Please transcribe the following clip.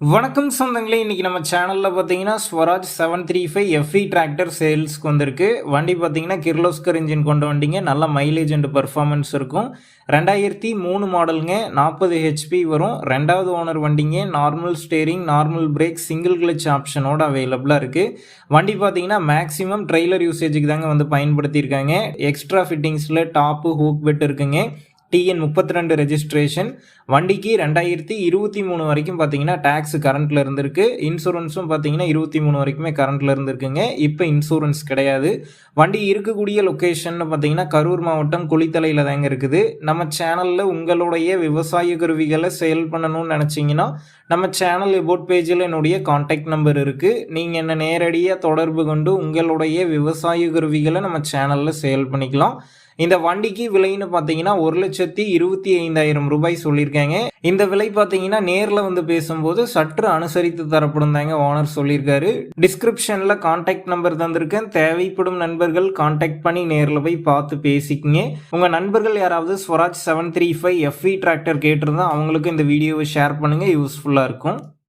வணக்கம் சொந்தங்களே இன்றைக்கி நம்ம சேனலில் பார்த்தீங்கன்னா Swaraj seven three five FE tractor சேல்ஸ்க்கு வந்திருக்கு. வண்டி பார்த்தீங்கன்னா கிர்லோஸ்கர் இன்ஜின் கொண்ட வண்டிங்க. நல்ல மைலேஜ் அண்ட் பர்ஃபார்மன்ஸ் இருக்கும். ரெண்டாயிரத்தி மூணு மாடலுங்க நாற்பது ஹெச்பி வரும். ரெண்டாவது ஓனர் வண்டிங்க. Normal steering normal brake single clutch ஆப்ஷனோட அவைலபிளாக இருக்குது வண்டி பார்த்தீங்கன்னா மேக்ஸிமம் ட்ரெய்லர் யூசேஜுக்கு தாங்க வந்து பயன்படுத்தியிருக்காங்க. எக்ஸ்ட்ரா ஃபிட்டிங்ஸில் டாப்பு ஹூக் பெட் இருக்குங்க. டிஎன் முப்பத்தி ரெண்டு ரெஜிஸ்ட்ரேஷன் வண்டிக்கு ரெண்டாயிரத்தி இருபத்தி மூணு வரைக்கும் பார்த்தீங்கன்னா டேக்ஸ் கரண்ட்டில் இருந்திருக்கு. இன்சூரன்ஸும் பார்த்தீங்கன்னா இருபத்தி மூணு வரைக்குமே கரண்ட்டில் இருந்திருக்குங்க. இப்போ இன்சூரன்ஸ் கிடையாது. வண்டி இருக்கக்கூடிய லொக்கேஷன் பார்த்தீங்கன்னா கரூர் மாவட்டம் குளித்தலையில் தாங்க இருக்குது. நம்ம சேனலில் உங்களுடைய விவசாய கருவிகளை சேல் பண்ணணும்னு நினச்சிங்கன்னா நம்ம சேனல் எபோட் பேஜில் என்னுடைய காண்டாக்ட் நம்பர் இருக்குது நீங்கள் என்ன நேரடியாக தொடர்பு கொண்டு உங்களுடைய விவசாய கருவிகளை நம்ம சேனலில் சேல் பண்ணிக்கலாம். இந்த வண்டிக்கு விலைன்னு பார்த்தீங்கன்னா ஒரு லட்சத்தி இருபத்தி ஐந்தாயிரம் ரூபாய் சொல்லியிருக்காங்க. இந்த விலை பார்த்தீங்கன்னா நேரில் வந்து பேசும்போது சற்று அனுசரித்து தரப்படும் தாங்க ஓனர் சொல்லியிருக்காரு. டிஸ்கிரிப்ஷனில் காண்டாக்ட் நம்பர் தந்திருக்கேன். தேவைப்படும் நண்பர்கள் காண்டாக்ட் பண்ணி நேரில் போய் பார்த்து பேசிக்கிங்க. உங்கள் நண்பர்கள் யாராவது Swaraj seven three five FE tractor கேட்டிருந்தா அவங்களுக்கு இந்த வீடியோவை ஷேர் பண்ணுங்கள் யூஸ்ஃபுல்லாக இருக்கும்.